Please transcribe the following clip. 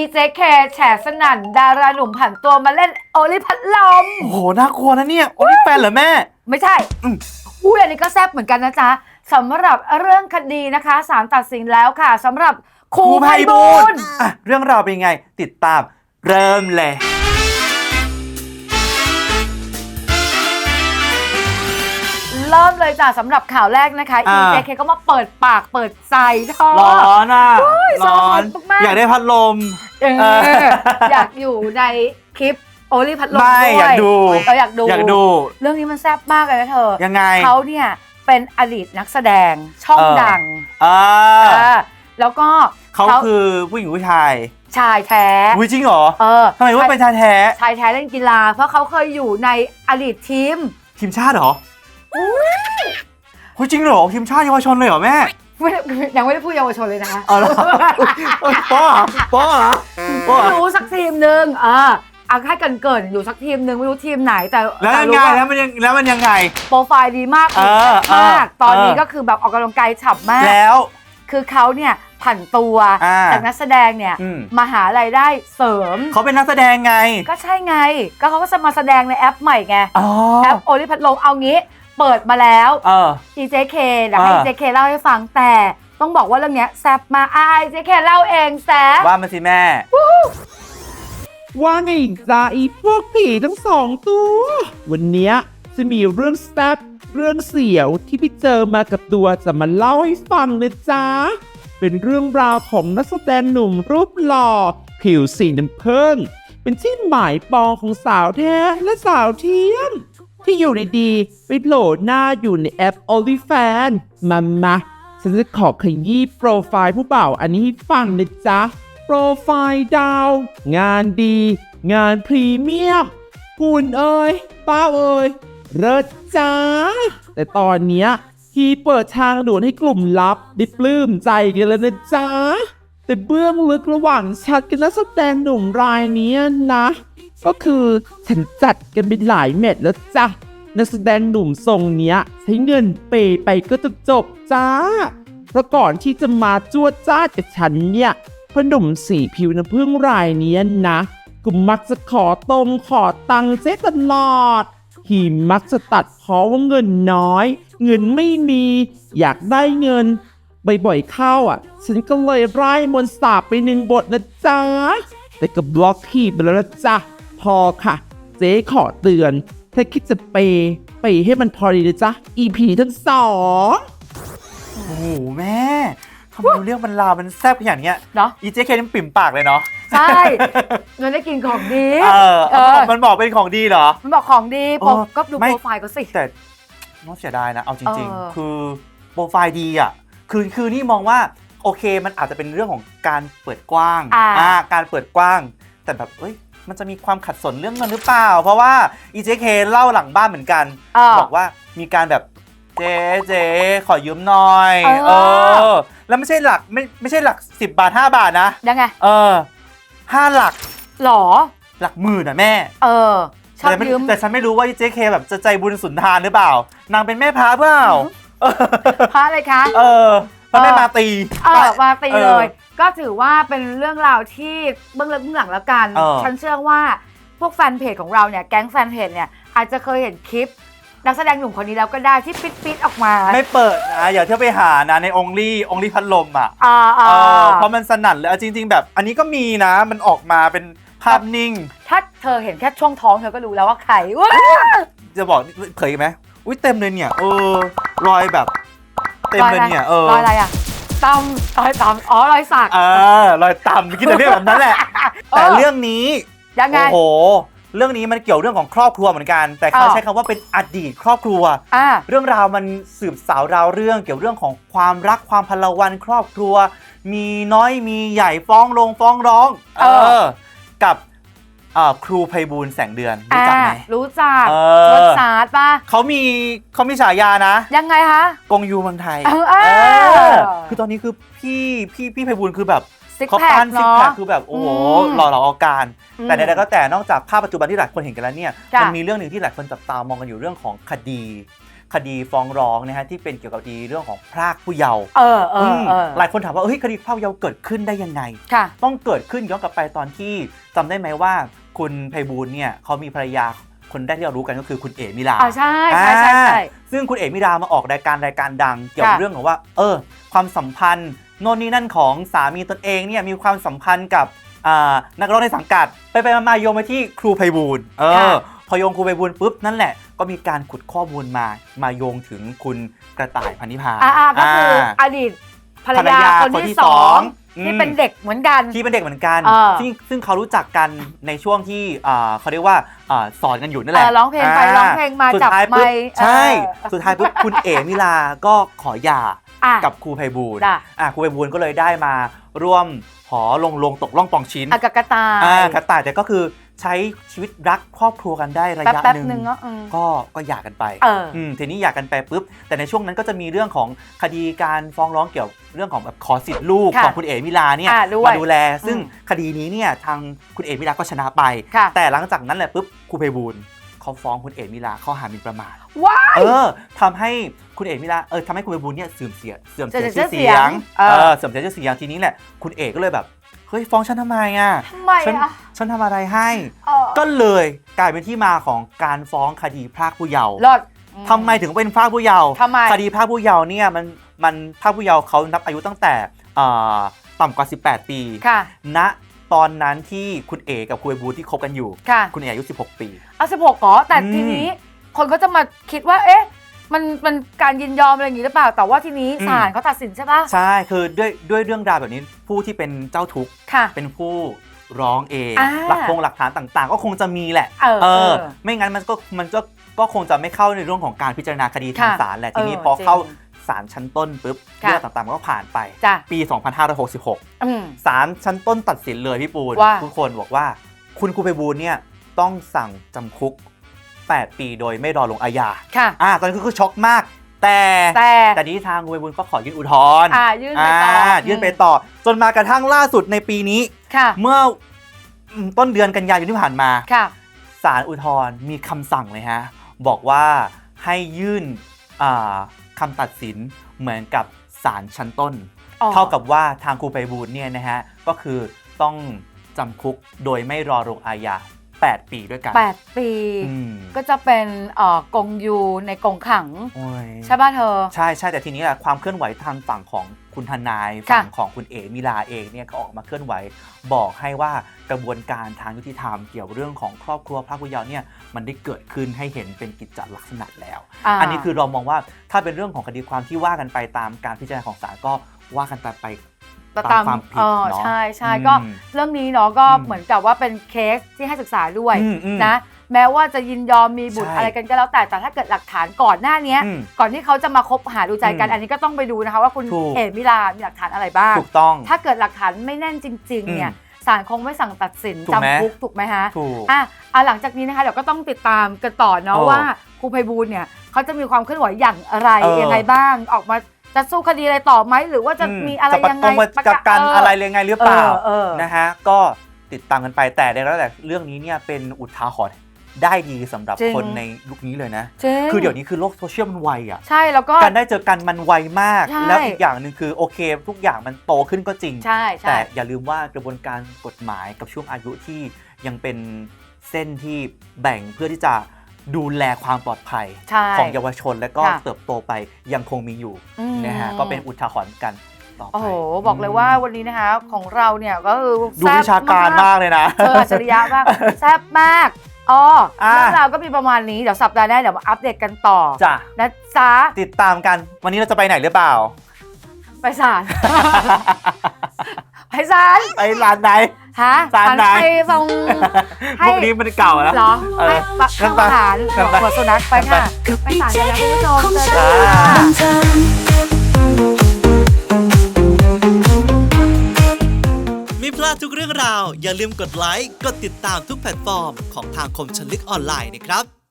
EJK แฉสนั่น ดาราหนุ่มผันตัวมาเล่นโอลิพัดลม โอ้โห น่ากลัวนะเนี่ย โอ้นี่แฟนเหรอแม่ ไม่ใช่อืมอุ้ยอันนี้ก็แซ่บเหมือนกันนะจ๊ะสำหรับเรื่องคดีนะคะศาลตัดสินแล้วค่ะสำหรับครูไพบูลย์อะ เรื่องราวเป็นยังไง ติดตาม เริ่มเลย เริ่มเลยจ้ะสำหรับข่าวแรกนะคะอ่า EJK ก็มาเปิดปากเปิดใจเธอ ร้อนอะสร้อนนุกมากอยากได้พัดลม เออเอออยากอยู่ในคลิปโอลิพัดลมไม่ด้วยอยากดู เราอยากดู อยากดู เรื่องนี้มันแซ่บมากเลยนะเธอ ยังไง เขาเนี่ยเป็นอดีตนักแสดงช่องเออ ดังอ่าเออแล้วก็เขาคือผู้หญิงผู้ชายชายแท้อุ้ยจริงเหรอเออทำไมว่าเป็นชายแท้ชายแท้เล่นกีฬา เพราะเขาเคยอยู่ในอดีตทีม ทีมชาติเหรอเฮ้ยจริงเหรอทีมชาติเยาวชนเลยเหรอแม่ ไม่ได้ยังไม่ได้พูดเยาวชนเลยนะคะเอาละเอ้ยป้อเหรอป้อเหรอป้อเหรไม่อรู้สักทีมหนึ่งเออเอาให้กันเกินๆอยู่สักทีมหนึ่งไม่รู้ทีมไหนแต่แล้วแต่ยังรู้ไงว่าแล้วมันยังแล้วมันยังไง โปรไฟล์ดีมากเออเออมากตอนนี้เออก็คือแบบออกกำลังกายฉ่ำมากแล้ว คือเขาเนี่ยผันตัวอ่าจากนักแสดงเนี่ยอืมมาหารายได้เสริมเขาเป็นนักแสดงไง ก็ใช่ไง ก็เขาก็จะมาแสดงในแอปใหม่ไงอ๋อแอปโอลิพัดลมเอางี้ เปิดมาแล้วเออ EJK เดี๋ยวให้อ่า EJK เล่าให้ฟังแต่ต้องบอกว่าเรื่องเนี้ยแซบมากอ่า EJK เล่าเองแซบว่ามาสิแม่ ว่าไงจ้าอีพวกผีทั้งสองตัว วันเนี้ยจะมีเรื่องแซ่บเรื่องเสียวที่พี่เจอมากับตัวจะมาเล่าให้ฟังนะจ๊ะ เป็นเรื่องราวของนักแสดงหนุ่มรูปหล่อ ผิวสีน้ำผึ้งเป็นที่หมายปองของสาวแท้และสาวเทียม ที่อยู่ในดีๆไปโหลดหน้าอยู่ในแอป OnlyFans มามาฉันจะขอขยี้โปรไฟล์ผู้บ่าวอันนี้ให้ฟังนะจ๊ะ โปรไฟล์ดาว งานดี งานพรีเมียมหุ่นเอ่ยป้าเอ่ยเลิศจ้า แต่ตอนเนี้ยที่เปิดทางด่วนให้กลุ่มลับได้ปลื้มใจกันแล้วนะจ๊ะ แต่เบื้องลึกระหว่างชัดกับนักแสดงหนุ่มรายนี้นะ ก็คือฉันจัดกันไปหลายเม็ดแล้วจ้ะนักแสดงหนุ่มทรงเนี้ย ใช้เงินเปย์ไปก็จะจบจ้าเพราะก่อนที่จะมาจวดจ้ากับฉันเนี่ยพอหนุ่มสีผิวน้ำผึ้งรายนี้นะก็มักจะขอตรงขอตังค์เจ๊ตลอดทีมักจะตัดเพราะว่าเงินน้อย เงินไม่มี อยากได้เงิน บ่อยๆเข้าอะ ฉันก็เลยไล่มนต์สาบไปหนึ่งบทนะจ๊ะ แต่ก็บล็อกทีไปแล้วนะจ๊ะ พอค่ะ เจ๊ขอเตือน ถ้าคิดจะเปย์เปย์ให้มันพอดีนะจ๊ะ EP ทั้งสองโอ้โหแม่ทำไมเรื่องมันราวมันแซ่บขนาดเนี้ยเนาะอีเจเคนี่มันปิ่มปากเลยเนาะใช่มันได้กินของดีเออเออมันบอกเป็นของดีเหรอ มันบอกของดีเออผมก็ดูไม่โปรไฟล์ก็สิแต่น่าเสียดายนะเอาจริงเออๆคือโปรไฟล์ดีอะ คือคือนี่มองว่าโอเคมันอาจจะเป็นเรื่องของการเปิดกว้างอ่า การเปิดกว้าง แต่แบบเอ้ยมันจะมีความขัดสนเรื่องเงินหรือเปล่า เพราะว่า EJK เล่าหลังบ้านเหมือนกัน เออ บอกว่ามีการแบบเจ๊เจ๊ขอยืมหน่อยเออ เออแล้วไม่ใช่หลักไม่ไม่ใช่หลัก 10 บาท 5 บาทนะยังไงเออห้าหลักหรอ หลักหมื่นอะแม่เออ ชอบแต่ไม่ยืม แต่ฉันไม่รู้ว่าเจ๊เคแบบจะใจบุญสุนทานหรือเปล่า นางเป็นแม่พระเปล่า พระอะไรคะ เออพระแม่มาตี เออมาตีออเลย ก็ถือว่าเป็นเรื่องราวที่เบื้องลึกเบื้องหลังแล้วกัน เออ ฉันเชื่อว่าพวกแฟนเพจของเราเนี่ยแก๊งแฟนเพจเนี่ยอาจจะเคยเห็นคลิป นักแสดงหนุ่มคนนี้แล้วก็ได้ที่ปิดปิดๆออกมาไม่เปิดนะอย่าเที่ยวไปหานะในองลี่องลี่พัดลมอะอ่าเออ่าอเพราะมันสนั่นเลยเอาจริง ๆ แบบ อันนี้ก็มีนะ มันออกมาเป็นภาพนิ่ง ถ้าเธอเห็นแค่ช่วงท้องเธอก็รู้แล้วว่าใครว้าจะบอกเผยไหม อุ้ยเต็มเลยเนี่ยเออรอยแบบ เต็มเลยเนี่ยเออรอยอะไรอะตำรอยตำอ๋อรอยสัก เออรอยต่ำคิดแต่เรื่องแบบนั้นแหละ แต่เรื่องนี้ยังไง โอ้โห เรื่องนี้มันเกี่ยวเรื่องของครอบครัวเหมือนกัน แต่เขาอ้าวใช้คำว่าเป็นอดีตครอบครัวอ่าเรื่องราวมันสืบสาวราวเรื่องเกี่ยวเรื่องของความรักความพลวันครอบครัว มีน้อยมีใหญ่ฟ้องลงฟ้องร้อง เออ กับ เอ่อครูไพบูลย์แสงเดือนรู้จักไหม อ่ารู้จักเอรอสชาติป่ะ เขามีเขามีฉายานะยังไงคะ กงยูเมืองไทยเออเออ เออคือตอนนี้คือพี่พี่พี่ไพบูลย์คือแบบซิกเขาแพคปั้นซิกเนาะ แพคคือแบบโอ้โหอืมหล่อเหลาเอาการ อืมแต่ใดๆก็แต่นอกจากภาพปัจจุบันที่หลายคนเห็นกันแล้วเนี่ยจ้ะ มันมีเรื่องหนึ่งที่หลายคนจับตามองกันอยู่เรื่องของคดี คดีฟ้องร้องนะฮะที่เป็นเกี่ยวกับคดีเรื่องของพรากผู้เยาว์เออเออเออมหลายคนถามว่าเฮ้ยคดีพรากผู้เยาว์เกิดขึ้นได้ยังไง ค่ะ ต้องเกิดขึ้นย้อนกลับไปตอนที่จำได้ไหมว่า คุณไพบูลย์เนี่ยเขามีภรรยาคนแรกที่เรารู้กันก็คือคุณเอ๋มิลาอ่าใช่ใช่ใช่ใช่ อ่าซึ่งคุณเอ๋มิรามาออกรายการรายการดัง เกี่ยวกับค่ะ เรื่องของว่า เออ ความสัมพันธ์โน่นนี่นั่นของสามีตนเองเนี่ยมีความสัมพันธ์กับอ่านักร้องในสังกัด ไปไปมาๆโยงไปที่ครูไพบูลย์เออ พอโยงครูไพบูลย์ปุ๊บนั่นแหละก็มีการขุดข้อมูลมามาโยงถึงคุณกระต่ายพันธิพาอ่าอ่าก็คืออา อดีต ภรรภรรยายาคนคนที่ที่สองสองที่อืมเป็นเด็กเหมือนกัน ที่เป็นเด็กเหมือนกัน เออ ซึ่งซึ่งเขารู้จักกันในช่วงที่อ่าเขาเรียกว่าอ่าสอนกันอยู่นั่นแหเอละอร้องเพลงไปาร้องเพลงมาสุดจับท้ายไมปุ๊บค์ใช่ เออสุดท้ายปุ๊บคุณเอ๋มิลาก็ขอหย่าอะ กับครูไพบูลย์จ้ะ อะครูไพบูลย์ก็เลยได้มาร่วมหอลงลงตกล่องปองชิ้นอะกับกระต่าย อ่ากระต่ายแต่ก็คือ ใช้ชีวิตรักครอบครัวกันได้ระแป๊บยะแป๊บหหนึ่นึ่งงเนาะอืม ก็ก็หย่ากันไปเอออืมทีนี้หย่ากันไปปุ๊บ แต่ในช่วงนั้นก็จะมีเรื่องของคดีการฟ้องร้องเกี่ยวเรื่องของแบบขอสิทธิ์ลูกค่ะของคุณเอ๋มิลาเนี่ยอ่าด้วยมาดูแล ซึ่งอืม คดีนี้เนี่ยทางคุณเอ๋มิลาก็ชนะไป ค่ะ แต่หลังจากนั้นแหละปุ๊บครูไพบูลย์เขาฟ้องคุณเอ๋มิลาข้อหาหมิ่นประมาทว้ายเออทำให้คุณเอ๋มิลาเออทำให้คุณไพบูลย์เนี่ยเสื่อมเสียเสื่อมเสียเสื่ชื่ออมเสีเสียยชื่งอเสียงเออเออเสื่อมเสียชื่อเสียงทีนี้แหละคุณเอ๋ก็เลยแบบเฮ้ยฟ้องฉันทำไมอะ ทำไมฉันอะ ฉันทำอะไรให้ เออก็เลยกลายเป็นที่มาของการฟ้องคดีพรากผู้เยาว์รอดอื ทำไมถึงเป็นพรากผู้เยาว์ทำไม คดีพรากผู้เยาว์เนี่ยมันมันพรากผู้เยาว์เขานับอายุตั้งแต่อ่าต่ำกว่า 18 ปี ค่ะ ณตอนนั้นที่คุณเอกับคุณไอบูที่คบกันอยู่ ค่ะ คุณเออายุ 16 ปี เอาสิบหกเหรอแต่อืม ทีนี้คนก็จะมาคิดว่า เอ๊ะ มันมันการยินยอมอะไรอย่างนี้หรือเปล่า แต่ว่าทีนี้อืมศาลเขาตัดสินใช่ปะใช่คือด้วยด้วยเรื่องราวแบบนี้ผู้ที่เป็นเจ้าทุกข์ค่ะ เป็นผู้ ร้องเอง อ่าหลักพงหลักฐานต่างๆ ก็คงจะมีแหละเออเออไม่งั้นมันก็มันก็ก็คงจะไม่เข้าในเรื่องของการพิจารณาคดีทางค่ะศาลแหละทีนี้เออพอเข้าจริงศาลชั้นต้นปุ๊บค่ะ เรื่องต่างๆมันก็ผ่านไป จ้ะปี 2566 อืม ศาลชั้นต้นตัดสินเลยพี่ปูนว่า ทุกคนบอกว่าคุณครูไพบูลย์เนี่ยต้องสั่งจำคุก 8 ปีโดยไม่รอลงอาญาค่ะ อ่าตอนนั้นก็คือช็อกมาก แต่แต่แต่นี้ทางครูไพบูลย์ก็ขอยื่นอุทธรณ์อ่ายื่นไปต่ออ่าอยื่นไปต่อ จนมากระทั่งล่าสุดในปีนี้ ค่ะ เมื่ออืมต้นเดือนกันยายนที่ผ่านมาค่ะศาลอุทธรณ์มีคำสั่งเลยฮะ บอกว่าให้ยื่นอ่าคำตัดสินเหมือนกับศาลชั้นต้นอ๋อเท่ากับว่าทางครูไปบูลย์เนี่ยนะฮะ ก็คือต้องจำคุกโดยไม่รอลงอาญา8 ปีด้วยกันแปดปีอืมก็จะเป็นเอ่อกงยูในกงขังโอ้ยใช่ป่ะเธอ ใช่ใช่แต่ทีนี้แหละความเคลื่อนไหวทางฝั่งของ คุณทนายค่ะฝั่งของคุณเอมิลาเองเนี่ยก็ออกมาเคลื่อนไหว บอกให้ว่ากระบวนการทางยุติธรรมเกี่ยวเรื่องของครอบครัวพระผู้เยาว์เนี่ยมันได้เกิดขึ้นให้เห็นเป็นกิจจลักษณะแล้วาอันนี้คือเรามองว่าถ้าเป็นเรื่องของคดีความที่ว่ากันไปตามการพิจารณาของศาลก็ว่ากันไปแต่ตามความผิดเออเนอะใช่ใช่อืมก็เรื่องนี้เนาะก็อืมเหมือนกับว่าเป็นเคสที่ให้ศึกษาด้วยอืมอืมนะ แม้ว่าจะยินยอมมีบุตรใช่อะไรกันก็แล้วแต่แต่ถ้าเกิดหลักฐานก่อนหน้าเนี้ย อืมก่อนที่เขาจะมาคบหาดูใจกัน อืมอันนี้ก็ต้องไปดูนะคะว่าคุณถูก เอมิลามีหลักฐานอะไรบ้าง ถูกต้อง ถ้าเกิดหลักฐานไม่แน่นจริงๆเนี่ยศาลคงไม่สั่งตัดสินถูกไหม จำคุกถูกไหมฮะ ถูก อะอะหลังจากนี้นะคะเดี๋ยวก็ต้องติดตามกันต่อเนาะเออว่าครูไพบูลย์เนี่ยเขาจะมีความเคลื่อนไหวอย่างไรเออ ยังไงบ้าง ออกมาจะสู้คดีอะไรต่อไหมหรือว่าจะอืมีอะไรจะประยังกไงงประกันเอะไรเลยไงหรือเปล่า เออเออ นะฮะก็ติดตามกันไปแต่ในแล้วแต่เรื่องนี้เนี่ยเป็นอุทาหรณ์ ได้ดีสำหรับจริง คนในยุคนี้เลยนะ จริงคือเดี๋ยวนี้คือโลกโซเชียลมันไวอะใช่แล้วก็ การได้เจอกันมันไวมาก ใช่ แล้วอีกอย่างหนึ่งคือโอเค ทุกอย่างมันโตขึ้นก็จริง ใช่ใช่ แต่อย่าลืมว่ากระบวนการกฎหมายกับช่วงอายุที่ยังเป็นเส้นที่แบ่งเพื่อที่จะดูแลความปลอดภัย ใช่ ของเยาวชนและก็ค่ะ เติบโตไปยังคงมีอยู่อืมนะฮะก็เป็นอุทาหรณ์กันต่อไปโอ้โห บอกเลยว่าวันนี้นะคะของเราเนี่ยก็คือดูแซ่บวิชาการมากเลยนะเธออัจฉริยะมากแซ่บมาก อ๋ออะเรื่องราวก็มีประมาณนี้ เดี๋ยวสัปดาห์หน้าเดี๋ยวมาอัปเดตกันต่อจ้ะนะจ๊ะติดตามกันวันนี้เราจะไปไหนหรือเปล่า ไปศาล ไปศาลไปร้านไหน ฮะศาลไหน ไปส่งให้พวกนี้มันเก่าแล้ว เหรอเออให้ปะงั้เข้านไปอาหารงั้นไป หัวสุนัขไปค่ะ ไปศาลกันแล้วคุณผู้ชมเจอกันจ้าค่ะไม่พ ลาดทุกเรื่องราว อย่าลืมกดไลค์ กดติดตามทุกแพลตฟอร์มของทางคมชนลึกออนไลน์นะครับ